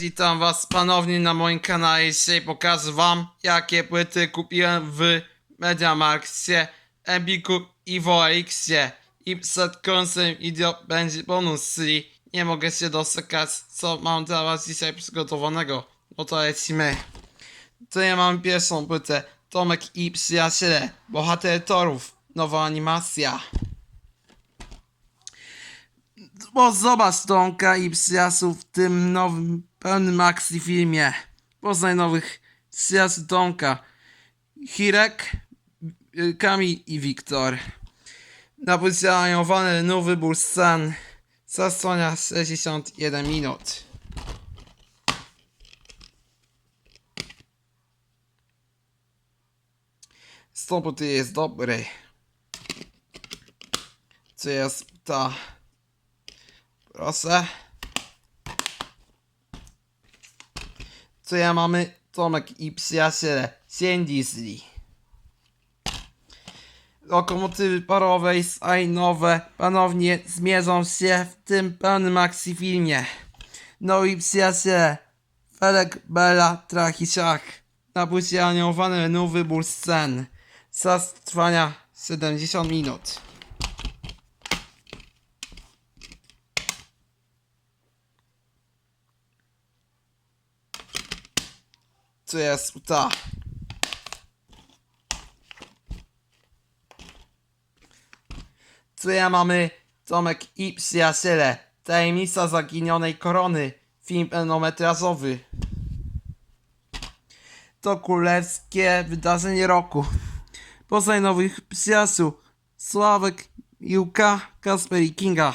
Witam was ponownie na moim kanale. Dzisiaj pokażę wam jakie płyty kupiłem w Mediamarkcie, Embiku i Wolexie. I przed końcem video będzie bonus, czyli nie mogę się doczekać co mam dla was dzisiaj przygotowanego. No to lecimy. Ja mam pierwszą płytę. Tomek i przyjaciele. Bohater torów. Nowa animacja. Bo zobacz Tomka i przyjaciół w tym nowym, pełnym maxi filmie. Poznaj nowych przyjaciół Tomka. Hirek, y, Kamil i Wiktor. Napowiedziany nowy wybór scen. Zasłania 61 minut. Stopód jest dobry. Co jest ta... Proszę. Co ja mamy? Tomek i przyjaciele. Dzień Disney. Lokomotywy parowe i nowe ponownie zmierzą się w tym pełnym akcji filmie. No i przyjaciele. Felek, Bella, Trach i Szach. Napłycie aniołowany menu wybór scen. Czas trwania 70 minut. Co jest ta? Co ja mamy? Tomek i. Tajemnica zaginionej korony. Film pełnometrażowy. To królewskie wydarzenie roku. Poznaj nowych przyjaciół. Sławek, Juka, Kasper i Kinga.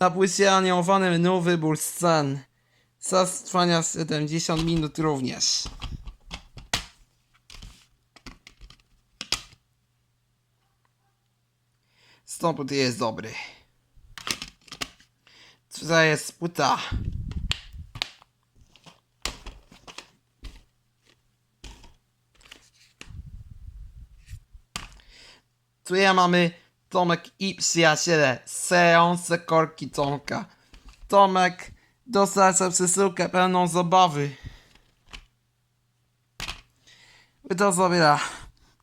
Na płycie aniołowany menu wybór scen. Czas trwania 70 minut również. Stąd jest dobry. Tutaj jest płyta. Tu ja mamy Tomek i przyjaciele. Seanse korki Tomka. Tomek dostarcza przesyłkę pełną zabawy. To zabiera.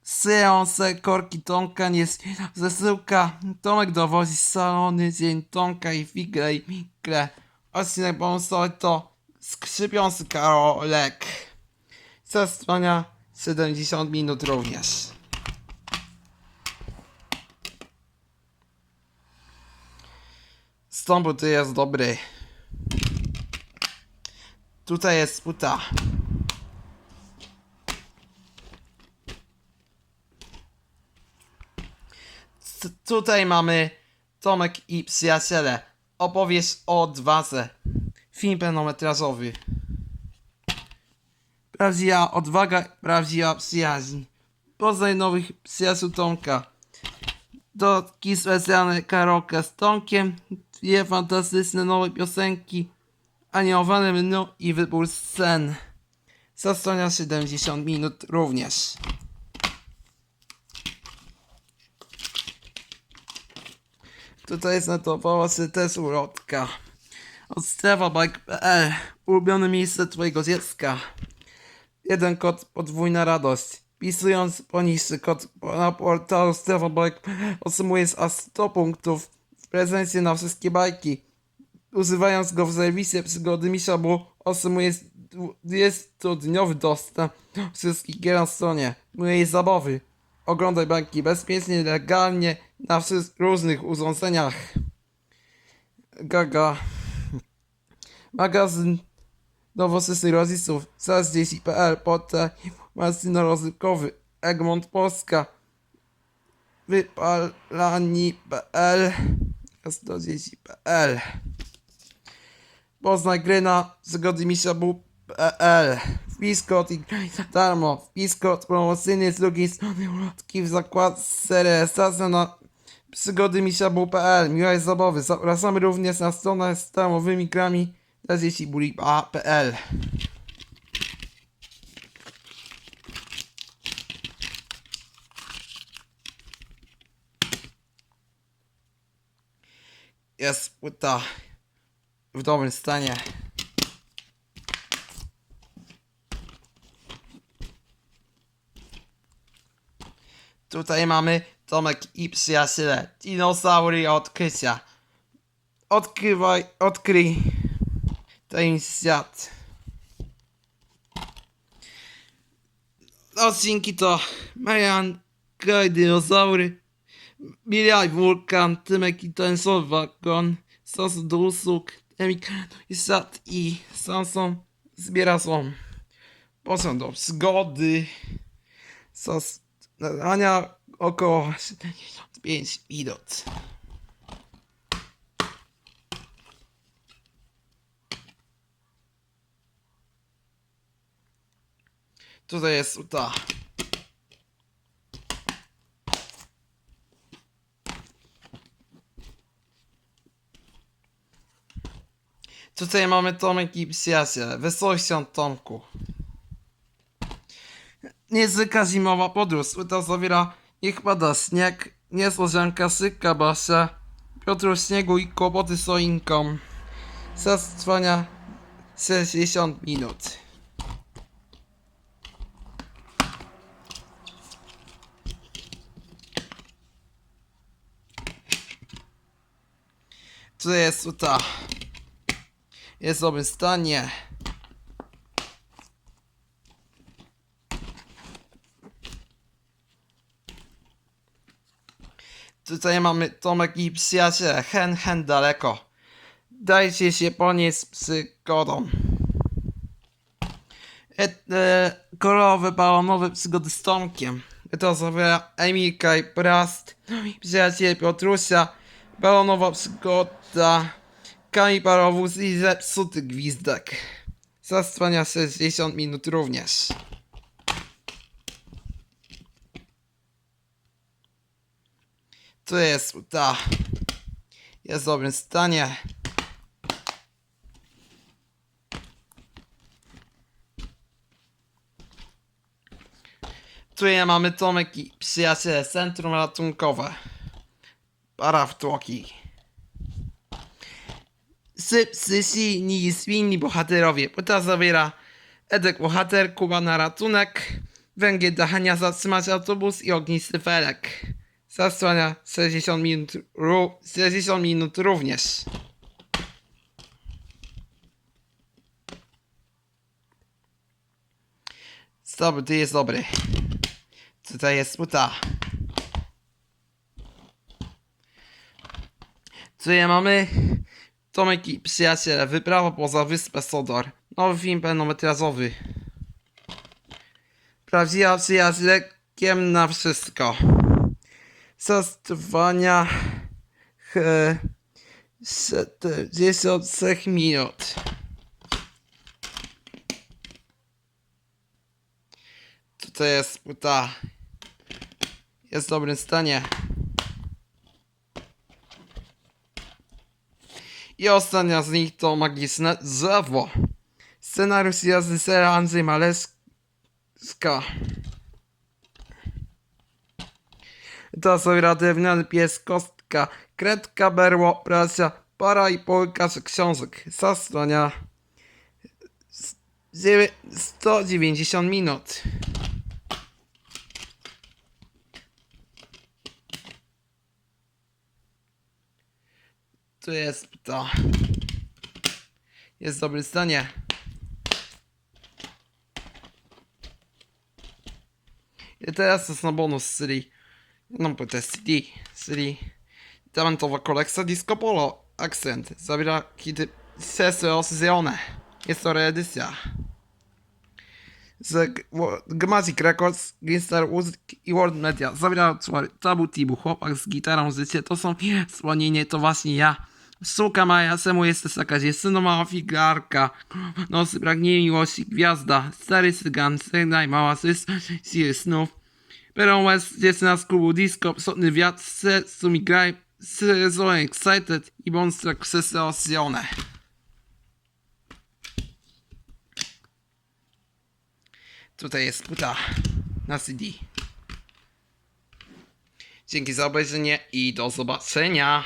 Seanse korki Tomka nie zesyłka. Tomek dowozi salony dzień Tomka i figle i mikle. Odcinek bonusowy to skrzypiący Karolek. Zastrania 70 minut również. Stąd to jest dobry. Tutaj jest puta. Tutaj mamy Tomek i przyjaciele. Opowieść o odwadze. Film pełnometrażowy. Prawdziwa odwaga, prawdziwa przyjaźń. Poznaj nowych przyjaciół Tomka. Dotki specjalne karaoke z Tomkiem. Dwie fantastyczne nowe piosenki. Aniołowane menu i wybór scen. Zasłania 70 minut również. Tutaj jest notowała się też ulotka. Od strefabike.pl Ulubione miejsce twojego dziecka. Jeden kod, podwójna radość. Pisując poniższy kod na portalu strefabike otrzymujesz aż 100 punktów w prezencie na wszystkie bajki. Używając go w serwisie przygody Mishabu otrzymujesz 20-dniowy dostęp do wszystkich gier na stronie. Mojej zabawy. Oglądaj bajki bezpiecznie, legalnie, na różnych urządzeniach. Gaga. Magazyn nowoczesnych rodziców. Dzieci.pl Portal informacyjno-rozrywkowy. Egmont Polska. Wypalani.pl Jest do dzieci.pl Poznaj gry na zgody Mishabu.pl Wpis kod i graj za darmo. Wpis kod promocyjny z drugiej strony ulotki w zakładce rejestracja na przygody Mishabu.pl Miłej zabawy. Zapraszamy również na stronę z darmowymi grami. Dla dzieci bulipa.pl Jest płyta w dobrym stanie. Tutaj mamy Tomek i przyjaciele. Dinosaury odkrycia. Odkrywaj, odkryj ten świat. Odcinki to Marian, Kraj Dinozaury, Miliaj Wulkan, Tymek i ten Wagon, Sos do usług, Emik i Sat i Samson zbiera są. Posą do przygody. Sos nadania około 75 minut. Tutaj jest ta. Tutaj mamy Tomek i przyjaciel. Wesołością Tomku. Niezwykła zimowa podróż. To zawiera niech pada śnieg, niesłożanka syka basia, Piotr śniegu i kłopoty z choinką. Czas trwania 60 minut. Tu jest ta. Jest dobrym stanie. Tutaj mamy Tomek i przyjaciele. Hen, hen daleko. Dajcie się ponieść przygodą. Et, e, kolorowe, balonowe przygody z Tomkiem. To zawiera Emilka i Prast. Przyjaciele Piotrusia. Balonowa przygoda. Kami parowóz i zepsuty gwizdek. Zastrwania 60 minut również. Tu jest ta. Jest w dobrym stanie. Tu ja mamy Tomek i przyjaciele Centrum Ratunkowe. Parawtłoki. Syp, sysi, ni swinni bohaterowie. Płyta zawiera Edek bohater, Kuba na ratunek, Węgiel do Hania zatrzymać autobus i ognisty felek. Zasłania 60 minut, ró- 60 minut również. Dobry, ty jest dobry. Tutaj jest smuta. Co mamy? Tomek i przyjaciele, wyprawa poza wyspę Sodor. Nowy film pełnometrażowy. Prawdziwa przyjaźń lekiem na wszystko. Zastosowania he, 73 minut. Tutaj jest płyta. Jest w dobrym stanie. I ostatnia z nich to magiczne drzewo. Scenariusz i reżysera Andrzej Maleska. To zawiera drewniany pies, kostka, kredka, berło, prasia, para i polka z książek. Zastrania 190 minut. Tu jest to. Jest w dobrym stanie. I teraz jest na bonus serii. No bo to jest CD. Serii. Diamentowa kolekcja Disco Polo. Akcent. Zawiera hity Sesosione. Jest to reedycja. Z Gmazik Records, Ginstar Music i World Media. Zawiera utwory Tabu Tibu, Chłopak z gitarą życie. To są słonienie, to właśnie ja. Suka Maja, Semu jest jakaś jest syno mała figarka. Nosy pragnie miłości, gwiazda. Stary cygan, sygnaj, mała sys, siły snów. Perą West, dziewczyna z klubu disco, psotny wiatr, se, sumi graj, sezon excited i monster sesosione. Tutaj jest płyta na CD. Dzięki za obejrzenie i do zobaczenia.